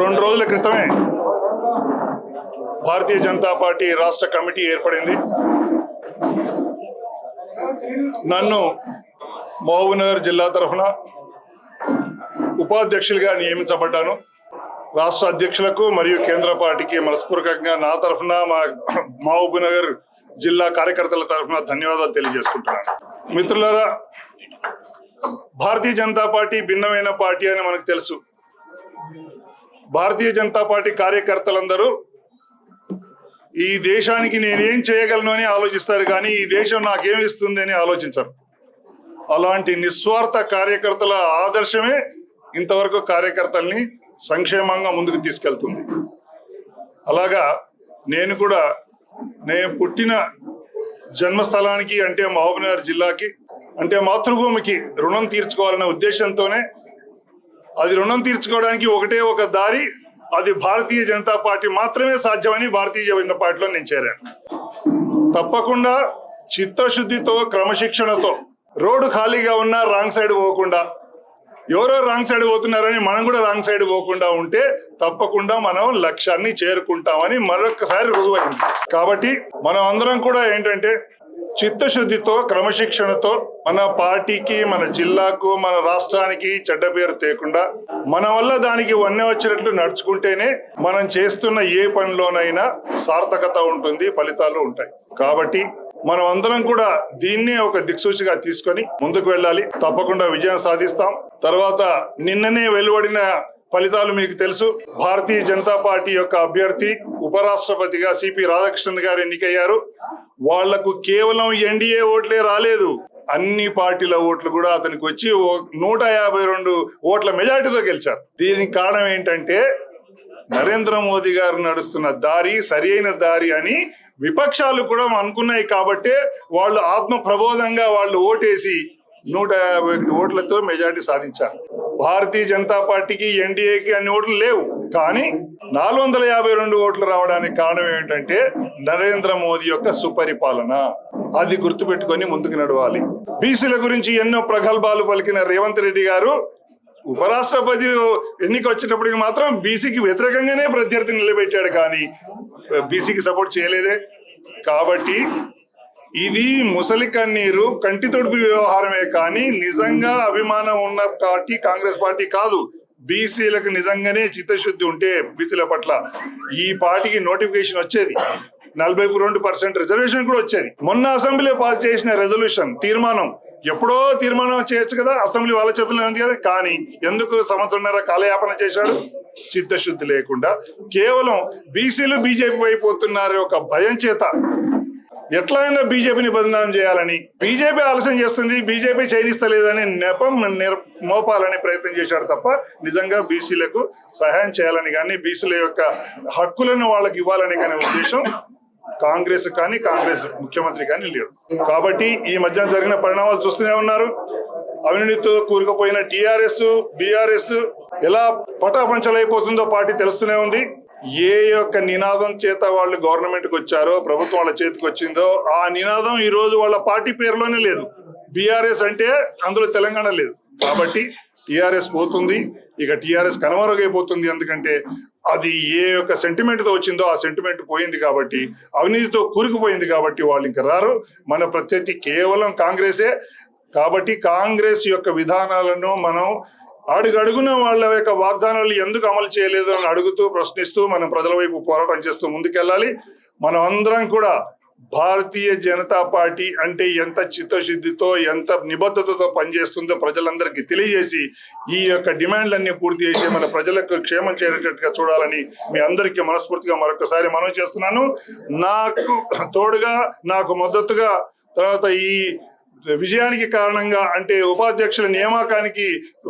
రెండు రోజుల క్రితమే భారతీయ జనతా పార్టీ రాష్ట్ర కమిటీ ఏర్పడింది. నన్ను మహబూబ్నగర్ జిల్లా తరఫున ఉపాధ్యక్షులుగా నియమించబడ్డాను. రాష్ట్ర అధ్యక్షులకు మరియు కేంద్ర పార్టీకి మనస్పూర్వకంగా నా తరఫున మా మహబూబ్నగర్ జిల్లా కార్యకర్తల తరఫున ధన్యవాదాలు తెలియజేసుకుంటున్నాను. మిత్రులారా భారతీయ జనతా పార్టీ భిన్నమైన పార్టీ అని మనకు తెలుసు. భారతీయ జనతా పార్టీ కార్యకర్తలందరూ ఈ దేశానికి నేనేం చేయగలను అని ఆలోచిస్తారు కానీ ఈ దేశం నాకేం ఇస్తుంది అని ఆలోచించరు. అలాంటి నిస్వార్థ కార్యకర్తల ఆదర్శమే ఇంతవరకు కార్యకర్తల్ని సంక్షేమంగా ముందుకు తీసుకెళ్తుంది. అలాగా నేను కూడా నేను పుట్టిన జన్మస్థలానికి అంటే మహబూబ్నగర్ జిల్లాకి అంటే మాతృభూమికి రుణం తీర్చుకోవాలనే ఉద్దేశంతోనే అది రుణం తీర్చుకోవడానికి ఒకటే ఒక దారి అది భారతీయ జనతా పార్టీ మాత్రమే సాధ్యమని భారతీయ జనతా పార్టీలో నేను చేరాను. తప్పకుండా చిత్తశుద్ధితో క్రమశిక్షణతో రోడ్డు ఖాళీగా ఉన్నా రాంగ్ సైడ్ పోకుండా ఎవరో రాంగ్ సైడ్ పోతున్నారని మనం కూడా రాంగ్ సైడ్ పోకుండా ఉంటే తప్పకుండా మనం లక్ష్యాన్ని చేరుకుంటామని మరొకసారి రుజువైంది. కాబట్టి మనం అందరం కూడా ఏంటంటే చిత్తశుద్ధితో క్రమశిక్షణతో మన పార్టీకి మన జిల్లాకు మన రాష్ట్రానికి చెడ్డ పేరు తేకుండా మన వల్ల దానికి వన్నె వచ్చినట్లు నడుచుకుంటేనే మనం చేస్తున్న ఏ పనిలోనైనా సార్థకత ఉంటుంది ఫలితాలు ఉంటాయి. కాబట్టి మనం అందరం కూడా దీన్నే ఒక దిక్సూచిగా తీసుకొని ముందుకు వెళ్ళాలి. తప్పకుండా విజయం సాధిస్తాం. తర్వాత నిన్ననే వెలువడిన ఫలితాలు మీకు తెలుసు. భారతీయ జనతా పార్టీ యొక్క అభ్యర్థి ఉపరాష్ట్రపతిగా సిపి రాధాకృష్ణన్ గారు ఎన్నికయ్యారు. వాళ్ళకు కేవలం ఎన్డీఏ ఓట్లే రాలేదు. అన్ని పార్టీల ఓట్లు కూడా అతనికి వచ్చి ఓ- నూట యాభై రెండు ఓట్ల మెజార్టీతో గెలిచారు. దీనికి కారణం ఏంటంటే నరేంద్ర మోదీ గారు నడుస్తున్న దారి సరి అయిన దారి అని విపక్షాలు కూడా అనుకున్నాయి కాబట్టే వాళ్ళు ఆత్మ ప్రబోధంగా వాళ్ళు ఓటేసి నూట యాభై ఒకటి ఓట్లతో మెజార్టీ సాధించారు. భారతీయ జనతా పార్టీకి ఎన్డీఏకి అన్ని ఓట్లు లేవు. కానీ నాలుగు వందల యాభై రెండు ఓట్లు రావడానికి కారణం ఏమిటంటే నరేంద్ర మోదీ యొక్క సుపరిపాలన. అది గుర్తుపెట్టుకొని ముందుకు నడవాలి. బీసీల గురించి ఎన్నో ప్రగల్భాలు పలికిన రేవంత్ రెడ్డి గారు ఉపరాష్ట్రపతి ఎన్నిక వచ్చేటప్పటికి మాత్రం బీసీకి వ్యతిరేకంగానే ప్రత్యర్థి నిలబెట్టాడు కానీ బీసీకి సపోర్ట్ చేయలేదే. కాబట్టి ఇది ముసలి కన్నీరు కంటి తొడుపు వ్యవహారమే కానీ నిజంగా అభిమానం ఉన్న పార్టీ కాంగ్రెస్ పార్టీ కాదు. బీసీలకు నిజంగానే చిత్తశుద్ధి ఉంటే బీసీల పట్ల ఈ పార్టీకి నోటిఫికేషన్ వచ్చేది. నలభై రెండు పర్సెంట్ రిజర్వేషన్ కూడా వచ్చేది. మొన్న అసెంబ్లీ పాస్ చేసిన రెజల్యూషన్ తీర్మానం ఎప్పుడో తీర్మానం చేయొచ్చు కదా అసెంబ్లీ వాళ్ళ చేతుల్లో ఉంది కదా కానీ ఎందుకు సంవత్సరంన్నర కాలయాపన చేశాడు? చిత్తశుద్ధి లేకుండా. కేవలం బీసీలు బీజేపీ అయిపోతున్నారు ఒక భయం చేత. ఎట్లయినా బీజేపీని బదనాం చేయాలని. బీజేపీ ఆలస్యం చేస్తుంది బీజేపీ చేయనిస్తలేదని నెపం మోపాలని ప్రయత్నం చేశారు తప్ప నిజంగా బీసీలకు సహాయం చేయాలని కానీ బీసీల యొక్క హక్కులను వాళ్ళకి ఇవ్వాలని కానీ ఉద్దేశం కాంగ్రెస్ కానీ కాంగ్రెస్ ముఖ్యమంత్రి కానీ లేరు కాబట్టి ఈ మధ్య జరిగిన పరిణామాలు చూస్తూనే ఉన్నారు. అవినీతితో కూరుకుపోయిన టీఆర్ఎస్ బీఆర్ఎస్ ఎలా పటాపంచలైపోతుందో పార్టీ తెలుస్తూనే ఉంది. ఏ యొక్క నినాదం చేత వాళ్ళు గవర్నమెంట్కి వచ్చారో ప్రభుత్వం వాళ్ళ చేతికి వచ్చిందో ఆ నినాదం ఈ రోజు వాళ్ళ పార్టీ పేరులోనే లేదు. బీఆర్ఎస్ అంటే అందులో తెలంగాణ లేదు. కాబట్టి టిఆర్ఎస్ పోతుంది. ఇక టిఆర్ఎస్ కనుమరుగైపోతుంది. ఎందుకంటే అది ఏ యొక్క సెంటిమెంట్తో వచ్చిందో ఆ సెంటిమెంట్ పోయింది కాబట్టి అవినీతితో కూరుకుపోయింది కాబట్టి వాళ్ళు ఇంకా రారు. మన ప్రత్యర్థి కేవలం కాంగ్రెసే. కాబట్టి కాంగ్రెస్ యొక్క విధానాలను మనం అడుగడుగున వాళ్ళ యొక్క వాగ్దానాలు ఎందుకు అమలు చేయలేదు అని అడుగుతూ ప్రశ్నిస్తూ మనం ప్రజల వైపు పోరాటం చేస్తూ ముందుకెళ్ళాలి. మనం అందరం కూడా భారతీయ జనతా పార్టీ అంటే ఎంత చిత్తశుద్ధితో ఎంత నిబద్ధతతో పనిచేస్తుందో ప్రజలందరికీ తెలియజేసి ఈ యొక్క డిమాండ్లన్నీ పూర్తి చేసి మన ప్రజలకు క్షేమం చేరేటట్టుగా చూడాలని మీ అందరికీ మనస్ఫూర్తిగా మరొకసారి మనం చేస్తున్నాను. నాకు తోడుగా నాకు మద్దతుగా తర్వాత ఈ విజయానికి కారణంగా అంటే ఉపాధ్యక్షుల నియామకానికి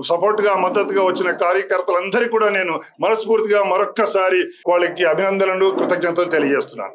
సపోర్ట్గా మద్దతుగా వచ్చిన కార్యకర్తలందరికీ కూడా నేను మనస్ఫూర్తిగా మరొక్కసారి వాళ్ళకి అభినందనలు కృతజ్ఞతలు తెలియజేస్తున్నాను.